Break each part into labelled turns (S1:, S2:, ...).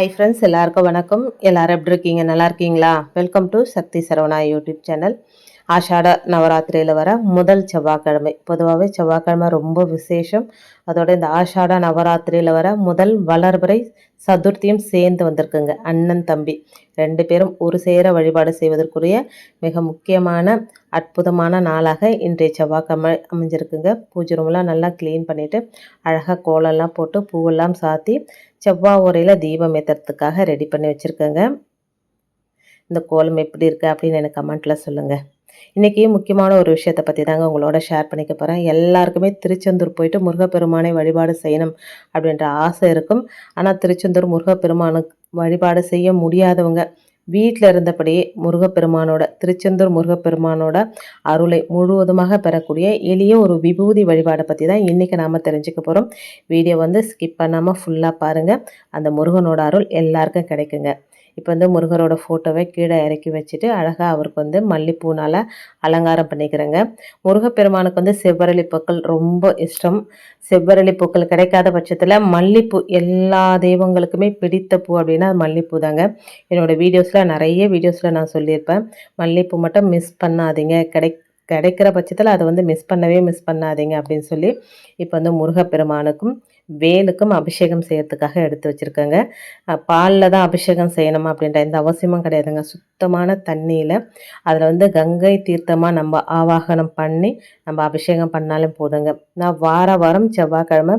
S1: hi friends எல்லாருக்கும் வணக்கம் எல்லாரும் எப்படி இருக்கீங்க நல்லா இருக்கீங்களா welcome to Shakti Saravana YouTube channel Ashada நவராத்திரியில் வர முதல் செவ்வாய்க்கிழமை பொதுவாகவே செவ்வாய்க்கிழமை ரொம்ப விசேஷம் அதோட இந்த ஆஷாட நவராத்திரியில் வர முதல் வளர்புறை சதுர்த்தியும் சேர்ந்து வந்திருக்குங்க அண்ணன் தம்பி ரெண்டு பேரும் ஒரு சேர வழிபாடு செய்வதற்குரிய மிக முக்கியமான அற்புதமான நாளாக இன்றைய செவ்வாய்க்கிழமை அமைஞ்சிருக்குங்க பூஜை ரூம்லாம் நல்லா க்ளீன் பண்ணிவிட்டு அழகாக கோலம்லாம் போட்டு பூவெல்லாம் சாத்தி செவ்வாய் உரையில் தீபம் ஏற்றுறதுக்காக ரெடி பண்ணி வச்சுருக்கேங்க இந்த கோலம் எப்படி இருக்குது அப்படின்னு எனக்கு கமெண்ட்டில் சொல்லுங்கள் இன்றைக்கி முக்கியமான ஒரு விஷயத்தை பற்றி தாங்க உங்களோட ஷேர் பண்ணிக்க போகிறேன் எல்லாருக்குமே திருச்செந்தூர் போயிட்டு முருகப்பெருமானை வழிபாடு செய்யணும் அப்படின்ற ஆசை இருக்கும் ஆனால் திருச்செந்தூர் முருகப்பெருமானுக்கு வழிபாடு செய்ய முடியாதவங்க வீட்டில் இருந்தபடியே முருகப்பெருமானோட திருச்செந்தூர் முருகப்பெருமானோட அருளை முழுவதுமாக பெறக்கூடிய எளிய ஒரு விபூதி வழிபாடை பற்றி தான் இன்றைக்கி நாம் தெரிஞ்சுக்க போகிறோம் வீடியோ வந்து ஸ்கிப் பண்ணாமல் ஃபுல்லாக பாருங்கள் அந்த முருகனோட அருள் எல்லாருக்கும் கிடைக்குங்க இப்போ வந்து முருகரோட ஃபோட்டோவை கீழே இறக்கி வச்சுட்டு அழகாக அவருக்கு வந்து மல்லிப்பூனால் அலங்காரம் பண்ணிக்கிறேங்க முருகப்பெருமானுக்கு வந்து செவ்வரளி பூக்கள் ரொம்ப இஷ்டம் செவ்வரளி பூக்கள் கிடைக்காத பட்சத்தில் மல்லிப்பூ எல்லா தெய்வங்களுக்குமே பிடித்த பூ அப்படின்னா அது மல்லிப்பூ தாங்க என்னோடய வீடியோஸில் நிறைய வீடியோஸில் நான் சொல்லியிருப்பேன் மல்லிப்பூ மட்டும் மிஸ் பண்ணாதீங்க கிடை கிடைக்கிற பட்சத்தில் அதை வந்து மிஸ் பண்ணவே மிஸ் பண்ணாதீங்க அப்படின்னு சொல்லி இப்போ வந்து முருகப்பெருமானுக்கும் வேலுக்கும் அபிஷேகம் செய்யறதுக்காக எடுத்து வச்சுருக்கேங்க பாலில் தான் அபிஷேகம் செய்யணுமா அப்படின்ற எந்த அவசியமும் கிடையாதுங்க சுத்தமான தண்ணியில் அதில் வந்து கங்கை தீர்த்தமாக நம்ம ஆவாகனம் பண்ணி நம்ம அபிஷேகம் பண்ணாலும் போதுங்க நான் வார வாரம் செவ்வாய்க்கிழமை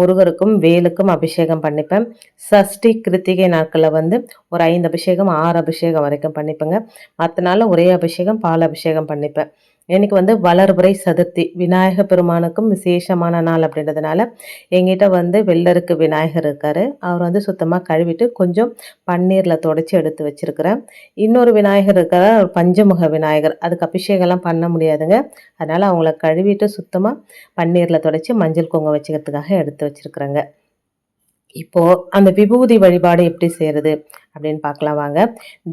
S1: முருகருக்கும் வேலுக்கும் அபிஷேகம் பண்ணிப்பேன் சஷ்டி கிருத்திகை நாட்களில் வந்து ஒரு ஐந்து அபிஷேகம் ஆறு அபிஷேகம் வரைக்கும் பண்ணிப்பேங்க மற்ற நாளில் ஒரே அபிஷேகம் பால் அபிஷேகம் பண்ணிப்பேன் எனக்கு வந்து வளர்புரை சதுர்த்தி விநாயக பெருமானுக்கும் விசேஷமான நாள் அப்படின்றதுனால எங்கிட்ட வந்து வெள்ளருக்கு விநாயகர் இருக்கார் அவர் வந்து சுத்தமாக கழுவிட்டு கொஞ்சம் பன்னீரில் தொடச்சி எடுத்து வச்சுருக்கிறேன் இன்னொரு விநாயகர் இருக்கிற பஞ்சமுக விநாயகர் அதுக்கு அபிஷேகம்லாம் பண்ண முடியாதுங்க அதனால் அவங்கள கழுவிட்டு சுத்தமாக பன்னீரில் தொடச்சி மஞ்சள் குங்கம் வச்சுக்கிறதுக்காக எடுத்து வச்சுருக்குறேங்க இப்போது அந்த விபூதி வழிபாடு எப்படி செய்கிறது அப்படின்னு பார்க்கலாம் வாங்க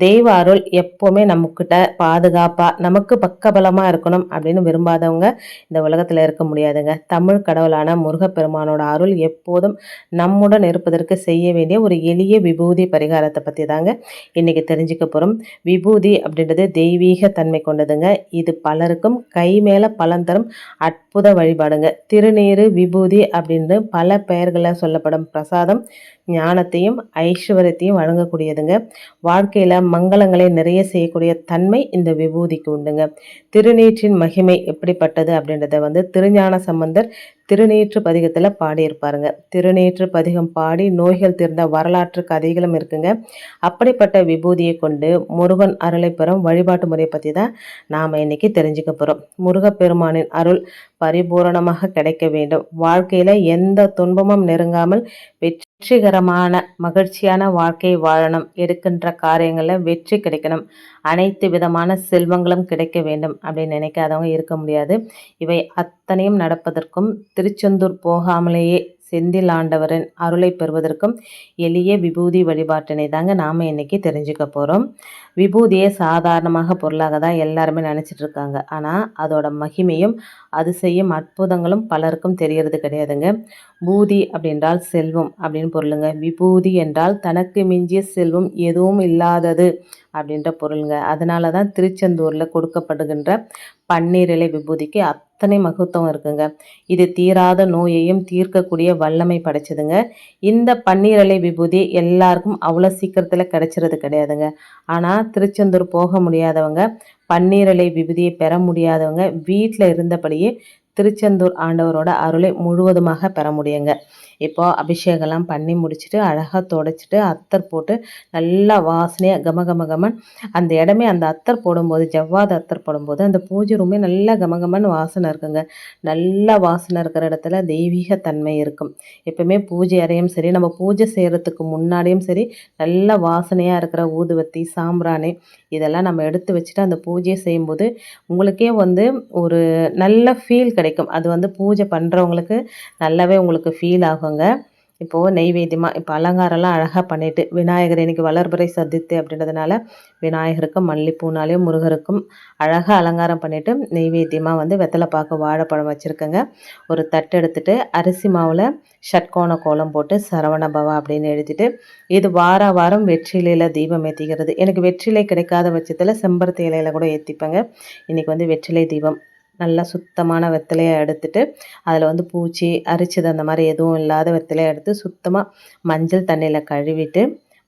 S1: தெய்வ அருள் எப்போவுமே நம்மக்கிட்ட பாதுகாப்பாக நமக்கு பக்கபலமாக இருக்கணும் அப்படின்னு விரும்பாதவங்க இந்த உலகத்தில் இருக்க முடியாதுங்க தமிழ் கடவுளான முருகப்பெருமானோட அருள் எப்போதும் நம்முடன் இருப்பதற்கு செய்ய வேண்டிய ஒரு எளிய விபூதி பரிகாரத்தை பற்றி தாங்க இன்றைக்கி தெரிஞ்சுக்க போகிறோம் விபூதி அப்படின்றது தெய்வீக தன்மை கொண்டதுங்க இது பலருக்கும் கை மேலே பலன் தரும் அற்புத வழிபாடுங்க திருநீர் விபூதி அப்படின்னு பல பெயர்களில் சொல்லப்படும் பிரசாத പ്രസാദം ஞானத்தையும் ஐஸ்வர்யத்தையும் வழங்கக்கூடியதுங்க வாழ்க்கையில் மங்களங்களை நிறைய செய்யக்கூடிய தன்மை இந்த விபூதிக்கு உண்டுங்க திருநீற்றின் மகிமை எப்படிப்பட்டது அப்படின்றத வந்து திருஞான சம்பந்தர் திருநீற்று பதிகத்தில் பாடியிருப்பாருங்க திருநீற்று பதிகம் பாடி நோய்கள் தீர்ந்த வரலாற்று கதைகளும் இருக்குங்க அப்படிப்பட்ட விபூதியை கொண்டு முருகன் அருளை பெறும் வழிபாட்டு முறையை பற்றி தான் நாம் இன்றைக்கி தெரிஞ்சுக்க போகிறோம் முருகப்பெருமானின் அருள் பரிபூரணமாக கிடைக்க வேண்டும் வாழ்க்கையில் எந்த துன்பமும் நெருங்காமல் வெற்றி வெற்றிகரமான மகிழ்ச்சியான வாழ்க்கை வாழணும் எடுக்கின்ற காரியங்களில் வெற்றி கிடைக்கணும் அனைத்து விதமான செல்வங்களும் கிடைக்க வேண்டும் அப்படின்னு நினைக்காதவங்க இருக்க முடியாது இவை அத்தனையும் நடப்பதற்கும் திருச்செந்தூர் போகாமலேயே செந்தில் ஆண்டவரின் அருளை பெறுவதற்கும் எளிய விபூதி வழிபாட்டினை தாங்க நாம் இன்றைக்கி தெரிஞ்சுக்க போகிறோம் விபூதியை சாதாரணமாக பொருளாக தான் எல்லாருமே நினச்சிட்ருக்காங்க ஆனால் அதோட மகிமையும் அது செய்யும் அற்புதங்களும் பலருக்கும் தெரியறது கிடையாதுங்க பூதி அப்படின்றால் செல்வம் அப்படின்னு பொருளுங்க விபூதி என்றால் தனக்கு மிஞ்சிய செல்வம் எதுவும் இல்லாதது அப்படின்ற பொருளுங்க அதனால தான் திருச்செந்தூரில் கொடுக்கப்படுகின்ற பன்னீரிலை விபூதிக்கு அத்தனை மகத்துவம் இருக்குங்க இது தீராத நோயையும் தீர்க்கக்கூடிய வல்லமை படைச்சதுங்க இந்த பன்னீரலை விபூதி எல்லாருக்கும் அவ்வளோ சீக்கிரத்தில் கிடைச்சிறது கிடையாதுங்க ஆனால் திருச்செந்தூர் போக முடியாதவங்க பன்னீரலை விபூதியை பெற முடியாதவங்க வீட்டில் இருந்தபடியே திருச்செந்தூர் ஆண்டவரோட அருளை முழுவதுமாக பெற முடியுங்க இப்போது அபிஷேகம்லாம் பண்ணி முடிச்சுட்டு அழகாக துடைச்சிட்டு அத்தர் போட்டு நல்லா வாசனையாக கம கம கமன் அந்த இடமே அந்த அத்தர் போடும்போது ஜவ்வாத அத்தர் போடும்போது அந்த பூஜை ரூமே நல்லா கம கமன் வாசனை இருக்குங்க நல்லா வாசனை இருக்கிற இடத்துல தெய்வீக தன்மை இருக்கும் எப்பவுமே பூஜை அறையும் சரி நம்ம பூஜை செய்கிறதுக்கு முன்னாடியும் சரி நல்லா வாசனையாக இருக்கிற ஊதுவத்தி சாம்பிராணி இதெல்லாம் நம்ம எடுத்து வச்சுட்டு அந்த பூஜையை செய்யும்போது உங்களுக்கே வந்து ஒரு நல்ல ஃபீல் கிடைக்கும் அது வந்து பூஜை பண்ணுறவங்களுக்கு நல்லாவே உங்களுக்கு ஃபீல் ஆகுங்க இப்போது நெய்வேத்தியமாக இப்போ அலங்காரம்லாம் அழகாக பண்ணிவிட்டு விநாயகர் இன்றைக்கி வளர்புரை சதுர்த்தி அப்படின்றதுனால விநாயகருக்கும் மல்லிப்பூனாலையும் முருகருக்கும் அழகாக அலங்காரம் பண்ணிவிட்டு நெய்வேத்தியமாக வந்து வெத்தலை பாக்கு வாழைப்பழம் வச்சுருக்கேங்க ஒரு தட்டு எடுத்துகிட்டு அரிசி மாவில் ஷட்கோண கோலம் போட்டு சரவண பவா அப்படின்னு எழுதிட்டு இது வார வாரம் வெற்றிலையில் தீபம் ஏற்றிக்கிறது எனக்கு வெற்றிலை கிடைக்காத பட்சத்தில் செம்பருத்தி இலையில் கூட ஏற்றிப்பேங்க இன்றைக்கி வந்து வெற்றிலை தீபம் நல்லா சுத்தமான வெத்தலையை எடுத்துட்டு அதில் வந்து பூச்சி அரிச்சது அந்த மாதிரி எதுவும் இல்லாத வெத்தலையை எடுத்து சுத்தமாக மஞ்சள் தண்ணியில் கழுவிட்டு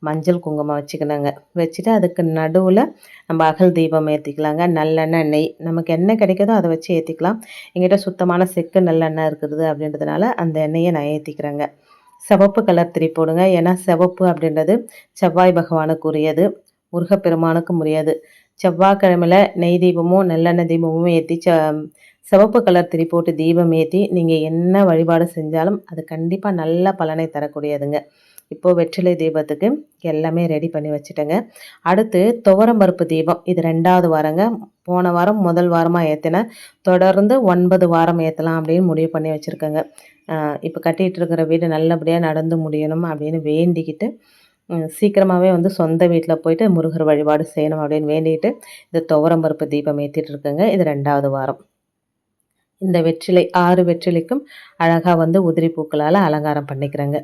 S1: மஞ்சள் குங்குமம் வச்சுக்கணுங்க வச்சுட்டு அதுக்கு நடுவில் நம்ம அகல் தீபம் ஏற்றிக்கலாங்க நல்லெண்ணெய் நெய் நமக்கு எண்ணெய் கிடைக்குதோ அதை வச்சு ஏற்றிக்கலாம் எங்கிட்ட சுத்தமான செக்கு நல்லெண்ணெய் இருக்கிறது அப்படின்றதுனால அந்த எண்ணெயை நான் ஏற்றிக்கிறேங்க சிவப்பு கலர் திரி போடுங்க ஏன்னா சிவப்பு அப்படின்றது செவ்வாய் பகவானுக்கு உரியது முருகப்பெருமானுக்கும் உரியது செவ்வாய்க்கிழமையில் நெய் தீபமும் நல்லெண்ணெய் தீபமும் ஏற்றி ச சிவப்பு கலர் திரி போட்டு தீபம் ஏற்றி நீங்கள் என்ன வழிபாடு செஞ்சாலும் அது கண்டிப்பாக நல்ல பலனை தரக்கூடியதுங்க இப்போது வெற்றிலை தீபத்துக்கு எல்லாமே ரெடி பண்ணி வச்சுட்டேங்க அடுத்து துவரம்பருப்பு தீபம் இது ரெண்டாவது வாரங்க போன வாரம் முதல் வாரமாக ஏற்றினேன் தொடர்ந்து ஒன்பது வாரம் ஏற்றலாம் அப்படின்னு முடிவு பண்ணி வச்சுருக்கேங்க இப்போ கட்டிகிட்டு இருக்கிற வீடு நல்லபடியாக நடந்து முடியணும் அப்படின்னு வேண்டிக்கிட்டு சீக்கிரமாகவே வந்து சொந்த வீட்டில் போயிட்டு முருகர் வழிபாடு செய்யணும் அப்படின்னு வேண்டிட்டு இந்த துவரம்பருப்பு தீபம் ஏற்றிட்டு இது ரெண்டாவது வாரம் இந்த வெற்றிலை ஆறு வெற்றிலைக்கும் அழகாக வந்து உதிரி பூக்களால் அலங்காரம் பண்ணிக்கிறேங்க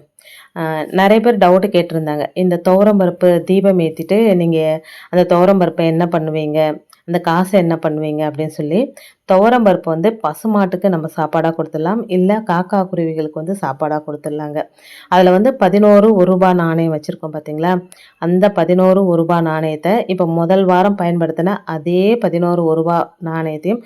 S1: நிறைய பேர் டவுட்டு கேட்டிருந்தாங்க இந்த துவரம்பருப்பு தீபம் ஏற்றிட்டு நீங்கள் அந்த துவரம்பருப்பை என்ன பண்ணுவீங்க அந்த காசை என்ன பண்ணுவீங்க அப்படின்னு சொல்லி துவரம் பருப்பு வந்து பசுமாட்டுக்கு நம்ம சாப்பாடாக கொடுத்துடலாம் இல்லை காக்கா குருவிகளுக்கு வந்து சாப்பாடாக கொடுத்துடலாங்க அதில் வந்து பதினோரு ஒரு ரூபா நாணயம் வச்சுருக்கோம் பார்த்தீங்களா அந்த பதினோரு ஒரு ரூபா நாணயத்தை இப்போ முதல் வாரம் பயன்படுத்தின அதே பதினோரு ஒரு ரூபா நாணயத்தையும்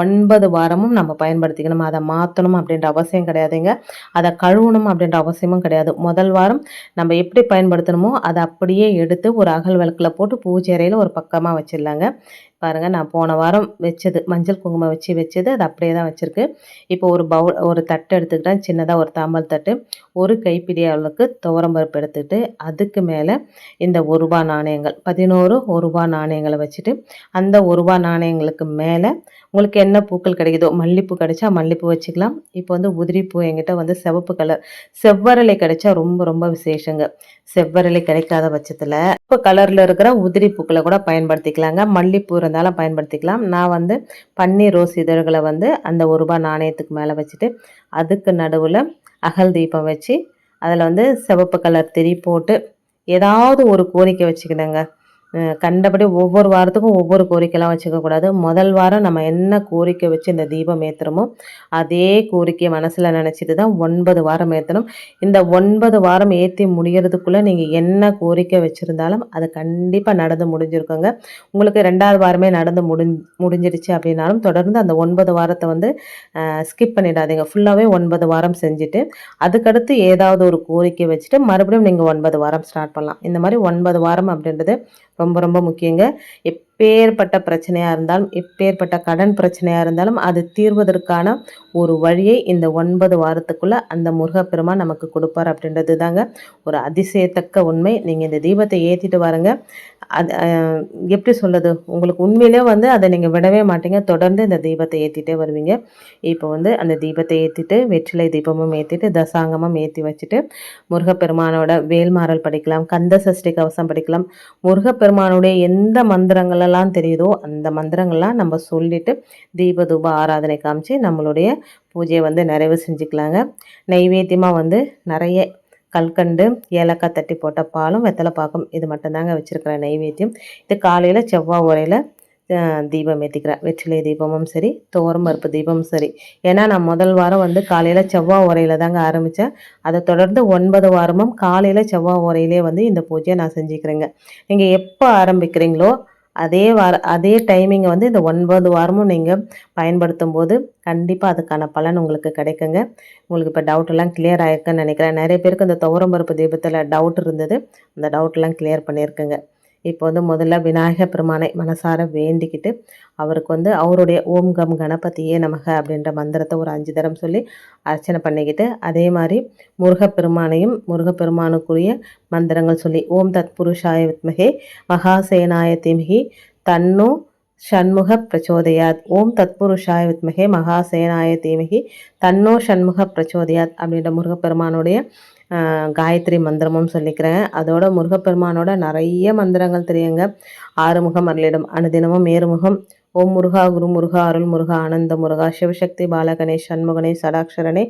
S1: ஒன்பது வாரமும் நம்ம பயன்படுத்திக்கணும் அதை மாற்றணும் அப்படின்ற அவசியம் கிடையாதுங்க அதை கழுவணும் அப்படின்ற அவசியமும் கிடையாது முதல் வாரம் நம்ம எப்படி பயன்படுத்தணுமோ அதை அப்படியே எடுத்து ஒரு அகல் விளக்கில் போட்டு பூஜை அறையில் ஒரு பக்கமாக வச்சிடலாங்க பாருங்கள் நான் போன வாரம் வச்சது மஞ்சள் குங்குமம் குங்குமம் வச்சு வச்சது அது அப்படியே தான் வச்சுருக்கு இப்போ ஒரு பவுல் ஒரு தட்டு எடுத்துக்கிட்டேன் சின்னதாக ஒரு தாமல் தட்டு ஒரு கைப்பிடி அளவுக்கு துவரம் பருப்பு எடுத்துக்கிட்டு அதுக்கு மேலே இந்த ஒரு ரூபா நாணயங்கள் பதினோரு ஒரு ரூபா நாணயங்களை வச்சுட்டு அந்த ஒரு ரூபா நாணயங்களுக்கு மேலே உங்களுக்கு என்ன பூக்கள் கிடைக்குதோ மல்லிப்பூ கிடைச்சா மல்லிப்பூ வச்சுக்கலாம் இப்போ வந்து உதிரிப்பூ எங்கிட்ட வந்து சிவப்பு கலர் செவ்வரலை கிடைச்சா ரொம்ப ரொம்ப விசேஷங்க செவ்வரலை கிடைக்காத பட்சத்தில் இப்போ கலரில் இருக்கிற உதிரி பூக்களை கூட பயன்படுத்திக்கலாங்க மல்லிப்பூ இருந்தாலும் பயன்படுத்திக்கலாம் நான் வந்து பன்னீர் ரோஸ் இதழ்களை வந்து அந்த ஒரு ரூபாய் நாணயத்துக்கு மேலே வச்சுட்டு அதுக்கு நடுவில் அகல் தீபம் வச்சு அதில் வந்து சிவப்பு கலர் திரி போட்டு ஏதாவது ஒரு கோரிக்கை வச்சுக்கினேங்க கண்டபடி ஒவ்வொரு வாரத்துக்கும் ஒவ்வொரு கோரிக்கைலாம் வச்சுக்கக்கூடாது முதல் வாரம் நம்ம என்ன கோரிக்கை வச்சு இந்த தீபம் ஏற்றுறோமோ அதே கோரிக்கையை மனசில் நினச்சிட்டு தான் ஒன்பது வாரம் ஏற்றணும் இந்த ஒன்பது வாரம் ஏற்றி முடிகிறதுக்குள்ளே நீங்கள் என்ன கோரிக்கை வச்சுருந்தாலும் அது கண்டிப்பாக நடந்து முடிஞ்சிருக்கோங்க உங்களுக்கு ரெண்டாவது வாரமே நடந்து முடிஞ்சு முடிஞ்சிடுச்சு அப்படின்னாலும் தொடர்ந்து அந்த ஒன்பது வாரத்தை வந்து ஸ்கிப் பண்ணிடாதீங்க ஃபுல்லாகவே ஒன்பது வாரம் செஞ்சுட்டு அதுக்கடுத்து ஏதாவது ஒரு கோரிக்கை வச்சுட்டு மறுபடியும் நீங்கள் ஒன்பது வாரம் ஸ்டார்ட் பண்ணலாம் இந்த மாதிரி ஒன்பது வாரம் அப்படின்றது ரொம்ப ரொம்ப முக்கியங்க எப் எப்பேற்பட்ட பிரச்சனையாக இருந்தாலும் எப்பேற்பட்ட கடன் பிரச்சனையாக இருந்தாலும் அது தீர்வதற்கான ஒரு வழியை இந்த ஒன்பது வாரத்துக்குள்ளே அந்த முருகப்பெருமான் நமக்கு கொடுப்பார் அப்படின்றது தாங்க ஒரு அதிசயத்தக்க உண்மை நீங்கள் இந்த தீபத்தை ஏற்றிட்டு வரங்க அது எப்படி சொல்லுது உங்களுக்கு உண்மையிலே வந்து அதை நீங்கள் விடவே மாட்டீங்க தொடர்ந்து இந்த தீபத்தை ஏற்றிட்டே வருவீங்க இப்போ வந்து அந்த தீபத்தை ஏற்றிட்டு வெற்றிலை தீபமும் ஏற்றிட்டு தசாங்கமும் ஏற்றி வச்சுட்டு முருகப்பெருமானோட வேல்மாறல் படிக்கலாம் கந்த சஷ்டி கவசம் படிக்கலாம் முருகப்பெருமானுடைய எந்த மந்திரங்கள் மந்திரங்கள்லாம் தெரியுதோ அந்த மந்திரங்கள்லாம் நம்ம சொல்லிவிட்டு தூப ஆராதனை காமிச்சு நம்மளுடைய பூஜையை வந்து நிறைவு செஞ்சுக்கலாங்க நைவேத்தியமாக வந்து நிறைய கல்கண்டு ஏலக்காய் தட்டி போட்ட பாலும் வெத்தலை பாக்கம் இது மட்டும்தாங்க வச்சுருக்கிற நைவேத்தியம் இது காலையில் செவ்வாய் உரையில் தீபம் ஏற்றிக்கிறேன் வெற்றிலை தீபமும் சரி துவரம்பருப்பு தீபமும் சரி ஏன்னா நான் முதல் வாரம் வந்து காலையில் செவ்வாய் உரையில் தாங்க ஆரம்பித்தேன் அதை தொடர்ந்து ஒன்பது வாரமும் காலையில் செவ்வாய் உரையிலே வந்து இந்த பூஜையை நான் செஞ்சுக்கிறேங்க நீங்கள் எப்போ ஆரம்பிக்கிறீங்களோ அதே வார அதே டைமிங்கை வந்து இந்த ஒன்பது வாரமும் நீங்கள் பயன்படுத்தும் போது கண்டிப்பாக அதுக்கான பலன் உங்களுக்கு கிடைக்குங்க உங்களுக்கு இப்போ டவுட்டெல்லாம் கிளியர் ஆகிருக்குன்னு நினைக்கிறேன் நிறைய பேருக்கு இந்த துவரம்பருப்பு தீபத்தில் டவுட் இருந்தது அந்த டவுட்லாம் கிளியர் பண்ணியிருக்குங்க இப்போ வந்து முதல்ல விநாயகர் பெருமானை மனசார வேண்டிக்கிட்டு அவருக்கு வந்து அவருடைய ஓம் கம் கணபதியே நமக அப்படின்ற மந்திரத்தை ஒரு அஞ்சு தரம் சொல்லி அர்ச்சனை பண்ணிக்கிட்டு அதே மாதிரி முருகப்பெருமானையும் முருகப்பெருமானுக்குரிய மந்திரங்கள் சொல்லி ஓம் தத் புருஷாய வித்மகே மகாசேனாய திமிகி தன்னு ஷண்முக பிரச்சோதயாத் ஓம் தத்புருஷாய வித்மகே மகாசேனாய தீமகி தன்னோ ஷண்முக பிரச்சோதயாத் அப்படின்ற முருகப்பெருமானுடைய காயத்ரி மந்திரமும் சொல்லிக்கிறேன் அதோட முருகப்பெருமானோட நிறைய மந்திரங்கள் தெரியுங்க ஆறுமுகம் அருளிடம் அனுதினமும் ஏறுமுகம் ஓம் முருகா குரு முருகா அருள் முருகா ஆனந்த முருகா சிவசக்தி பாலகனே சண்முகனே சடாக்ஷரனே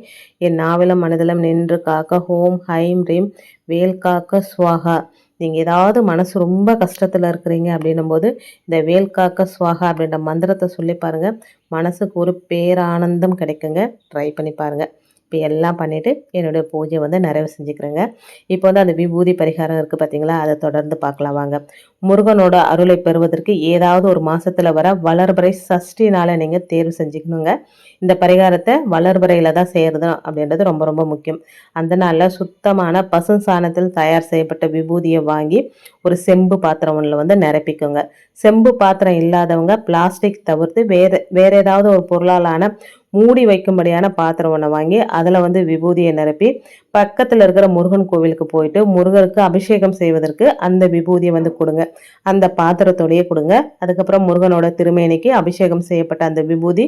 S1: என் நாவலம் மனதிலம் நின்று காக்க ஹோம் ஹைம் ரீம் வேல் காக்க சுவாகா நீங்கள் ஏதாவது மனசு ரொம்ப கஷ்டத்தில் இருக்கிறீங்க அப்படின்னும் போது இந்த வேல் காக்க சுவாகா அப்படின்ற மந்திரத்தை சொல்லி பாருங்கள் மனசுக்கு ஒரு பேரானந்தம் கிடைக்குங்க ட்ரை பண்ணி பாருங்கள் இப்போ எல்லாம் பண்ணிவிட்டு என்னுடைய பூஜை வந்து நிறைவு செஞ்சுக்கிறேங்க இப்போ வந்து அந்த விபூதி பரிகாரம் இருக்குது பார்த்தீங்களா அதை தொடர்ந்து பார்க்கலாம் வாங்க முருகனோட அருளை பெறுவதற்கு ஏதாவது ஒரு மாதத்தில் வர வளர்பறை சஷ்டி நாளை நீங்கள் தேர்வு செஞ்சுக்கணுங்க இந்த பரிகாரத்தை வளர்பறையில் தான் செய்கிறது அப்படின்றது ரொம்ப ரொம்ப முக்கியம் அந்த நாளில் சுத்தமான பசு சாணத்தில் தயார் செய்யப்பட்ட விபூதியை வாங்கி ஒரு செம்பு பாத்திரம் ஒன்றில் வந்து நிரப்பிக்கோங்க செம்பு பாத்திரம் இல்லாதவங்க பிளாஸ்டிக் தவிர்த்து வேறு வேறு ஏதாவது ஒரு பொருளாலான மூடி வைக்கும்படியான பாத்திரம் ஒன்று வாங்கி அதில் வந்து விபூதியை நிரப்பி பக்கத்தில் இருக்கிற முருகன் கோவிலுக்கு போயிட்டு முருகருக்கு அபிஷேகம் செய்வதற்கு அந்த விபூதியை வந்து கொடுங்க அந்த பாத்திரத்தோடையே கொடுங்க அதுக்கப்புறம் முருகனோட திருமேனைக்கு அபிஷேகம் செய்யப்பட்ட அந்த விபூதி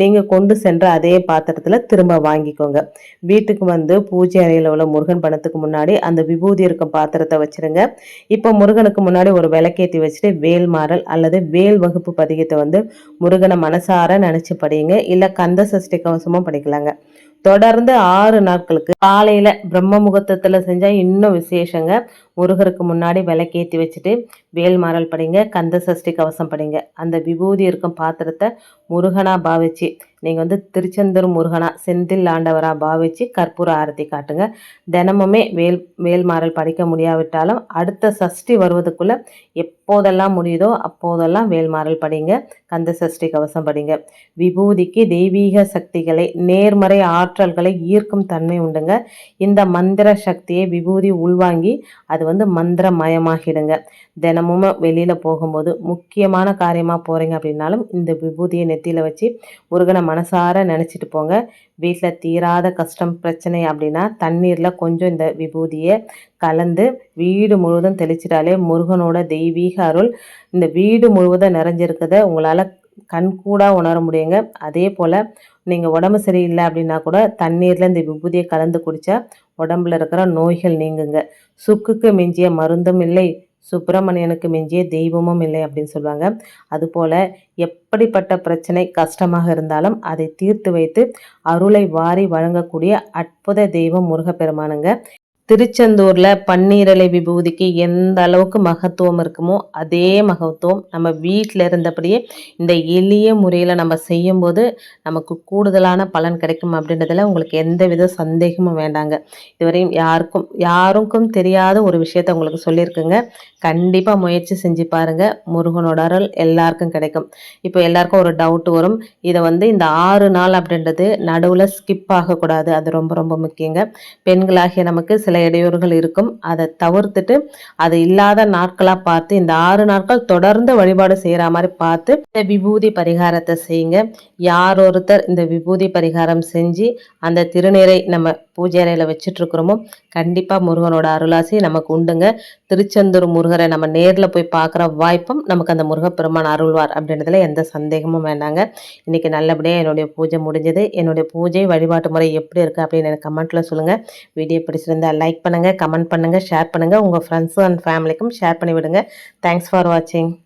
S1: நீங்கள் கொண்டு சென்ற அதே பாத்திரத்தில் திரும்ப வாங்கிக்கோங்க வீட்டுக்கு வந்து பூஜை அறையில் உள்ள முருகன் பணத்துக்கு முன்னாடி அந்த விபூதி இருக்கும் பாத்திரத்தை வச்சுருங்க இப்போ முருகனுக்கு முன்னாடி ஒரு விளக்கேற்றி வச்சுட்டு வேல் மாறல் அல்லது வேல் வகுப்பு பதிகத்தை வந்து முருகனை மனசார நினச்சி படியுங்க இல்லை கந்த சஷ்டி கவசமும் படிக்கலாங்க தொடர்ந்து ஆறு நாட்களுக்கு காலையில் பிரம்ம முகூர்த்தத்தில் செஞ்சால் இன்னும் விசேஷங்க முருகருக்கு முன்னாடி விளக்கேற்றி வச்சுட்டு மாறல் படிங்க கந்த சஷ்டி கவசம் படிங்க அந்த விபூதி இருக்கும் பாத்திரத்தை முருகனாக பாவிச்சு நீங்கள் வந்து திருச்செந்தூர் முருகனா செந்தில் ஆண்டவராக பாவிச்சு கற்பூர ஆரத்தி காட்டுங்க தினமுமே வேல் மாறல் படிக்க முடியாவிட்டாலும் அடுத்த சஷ்டி வருவதுக்குள்ளே எப் எப்போதெல்லாம் முடியுதோ அப்போதெல்லாம் வேல்மாறல் படிங்க கந்த சஷ்டி கவசம் படிங்க விபூதிக்கு தெய்வீக சக்திகளை நேர்மறை ஆற்றல்களை ஈர்க்கும் தன்மை உண்டுங்க இந்த மந்திர சக்தியை விபூதி உள்வாங்கி அது வந்து மந்திரமயமாகிடுங்க தினமும் வெளியில் போகும்போது முக்கியமான காரியமாக போகிறீங்க அப்படின்னாலும் இந்த விபூதியை நெத்தியில் வச்சு முருகனை மனசார நினச்சிட்டு போங்க வீட்டில் தீராத கஷ்டம் பிரச்சனை அப்படின்னா தண்ணீரில் கொஞ்சம் இந்த விபூதியை கலந்து வீடு முழுவதும் தெளிச்சிட்டாலே முருகனோட தெய்வீக அருள் இந்த வீடு முழுவதும் நிறைஞ்சிருக்கத உங்களால் கண்கூடாக உணர முடியுங்க அதே போல் நீங்கள் உடம்பு சரியில்லை அப்படின்னா கூட தண்ணீரில் இந்த விபூதியை கலந்து குடித்தா உடம்புல இருக்கிற நோய்கள் நீங்குங்க சுக்குக்கு மிஞ்சிய மருந்தும் இல்லை சுப்பிரமணியனுக்கு மிஞ்சிய தெய்வமும் இல்லை அப்படின்னு சொல்லுவாங்க அதுபோல் எப்படிப்பட்ட பிரச்சனை கஷ்டமாக இருந்தாலும் அதை தீர்த்து வைத்து அருளை வாரி வழங்கக்கூடிய அற்புத தெய்வம் முருகப்பெருமானுங்க திருச்செந்தூரில் பன்னீரலை விபூதிக்கு எந்த அளவுக்கு மகத்துவம் இருக்குமோ அதே மகத்துவம் நம்ம வீட்டில் இருந்தபடியே இந்த எளிய முறையில் நம்ம செய்யும்போது நமக்கு கூடுதலான பலன் கிடைக்கும் அப்படின்றதில் உங்களுக்கு எந்த வித சந்தேகமும் வேண்டாங்க இதுவரையும் யாருக்கும் யாருக்கும் தெரியாத ஒரு விஷயத்த உங்களுக்கு சொல்லியிருக்குங்க கண்டிப்பாக முயற்சி செஞ்சு பாருங்கள் முருகனோட அருள் எல்லாருக்கும் கிடைக்கும் இப்போ எல்லாருக்கும் ஒரு டவுட் வரும் இதை வந்து இந்த ஆறு நாள் அப்படின்றது நடுவில் ஸ்கிப் ஆகக்கூடாது அது ரொம்ப ரொம்ப முக்கியங்க பெண்களாகிய நமக்கு சில சில இடையூறுகள் இருக்கும் அதை தவிர்த்துட்டு அது இல்லாத நாட்களாக பார்த்து இந்த ஆறு நாட்கள் தொடர்ந்து வழிபாடு செய்கிற மாதிரி பார்த்து இந்த விபூதி பரிகாரத்தை செய்யுங்க யார் ஒருத்தர் இந்த விபூதி பரிகாரம் செஞ்சு அந்த திருநீரை நம்ம பூஜை அறையில் வச்சுட்ருக்குறோமோ கண்டிப்பாக முருகனோட அருளாசி நமக்கு உண்டுங்க திருச்செந்தூர் முருகரை நம்ம நேரில் போய் பார்க்குற வாய்ப்பும் நமக்கு அந்த முருகப்பெருமான் அருள்வார் அப்படின்றதுல எந்த சந்தேகமும் வேண்டாங்க இன்றைக்கி நல்லபடியாக என்னுடைய பூஜை முடிஞ்சது என்னுடைய பூஜை வழிபாட்டு முறை எப்படி இருக்குது அப்படின்னு எனக்கு கமெண்ட்டில் சொல்லுங்கள் வீடியோ பிடிச்சிருந்தால் லைக் பண்ணுங்கள் கமெண்ட் பண்ணுங்கள் ஷேர் பண்ணுங்கள் உங்கள் ஃப்ரெண்ட்ஸும் அண்ட் ஃபேமிலிக்கும் ஷேர் பண்ணிவிடுங்க தேங்க்ஸ் ஃபார் வாட்சிங்